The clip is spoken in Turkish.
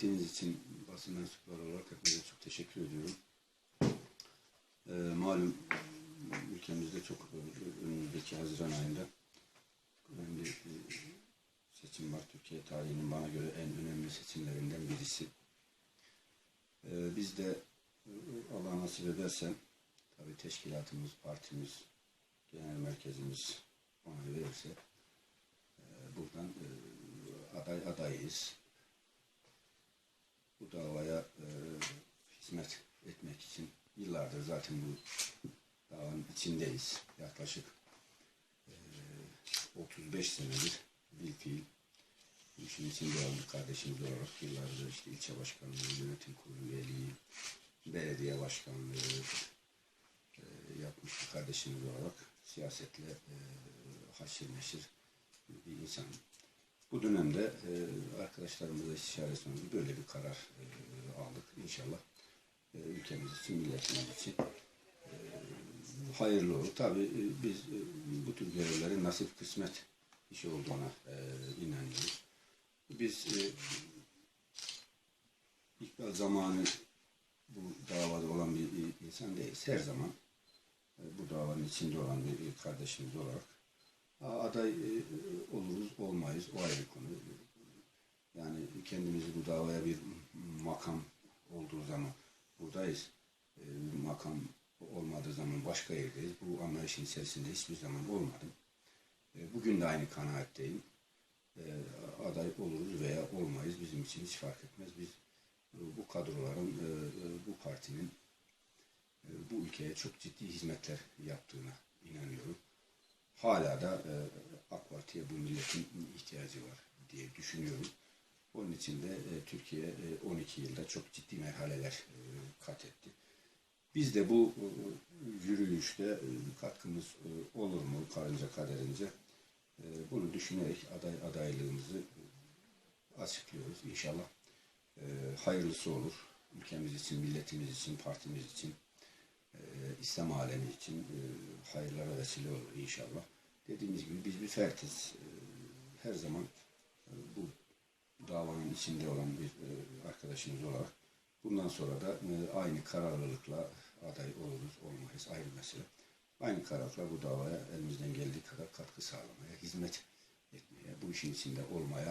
ettiğiniz için basın mensupları olarak hepinize çok teşekkür ediyorum. Ee, malum ülkemizde çok önümüzdeki Haziran ayında önemli seçim var. Türkiye tarihinin bana göre en önemli seçimlerinden birisi. Ee, biz de e, Allah nasip ederse tabii teşkilatımız, partimiz, genel merkezimiz onay verirse e, buradan e, aday adayız. Davaya e, hizmet etmek için yıllardır zaten bu davanın içindeyiz. Yaklaşık e, 35 senedir bir fiil bu işin içinde olduk kardeşimiz olarak yıllardır işte ilçe başkanlığı, yönetim kurulu üyeliği, belediye başkanlığı e, yapmış kardeşimiz olarak siyasetle e, haşir neşir bir insan. Bu dönemde e, arkadaşlarımızla istişare sonucu böyle bir karar e, aldık. İnşallah e, ülkemiz için, milletimiz için e, hayırlı olur. Tabii e, biz e, bu tür görevlerin nasip kısmet işi olduğuna e, inanıyoruz. Biz e, İkbal zamanı bu davada olan bir insan değiliz. Her zaman e, bu davanın içinde olan bir kardeşimiz olarak aday e, oluruz. O ayrı konu. Yani kendimizi bu davaya bir makam olduğu zaman buradayız. E, makam olmadığı zaman başka yerdeyiz. Bu anlayışın içerisinde hiçbir zaman olmadım. E, Bugün de aynı kanaatteyim. E, Aday oluruz veya olmayız bizim için hiç fark etmez. Biz e, bu kadroların, e, e, bu partinin bu ülkeye çok ciddi hizmetler yaptığına inanıyorum. Hala da e, AK Parti'ye bu milletin ihtiyacı var diye düşünüyorum. Onun için de e, Türkiye e, 12 yılda çok ciddi merhaleler e, kat etti. Biz de bu e, yürüyüşte e, katkımız e, olur mu karınca kaderince e, bunu düşünerek aday adaylığımızı e, açıklıyoruz inşallah. E, hayırlısı olur. Ülkemiz için, milletimiz için, partimiz için, İslam alemi için e, hayırlara vesile olur inşallah. Dediğimiz gibi biz bir fertiz. E, her zaman e, bu davanın içinde olan bir e, arkadaşımız olarak bundan sonra da e, aynı kararlılıkla aday oluruz, olmayız ayrı mesele. Aynı kararlılıkla bu davaya elimizden geldiği kadar katkı sağlamaya, hizmet etmeye, bu işin içinde olmaya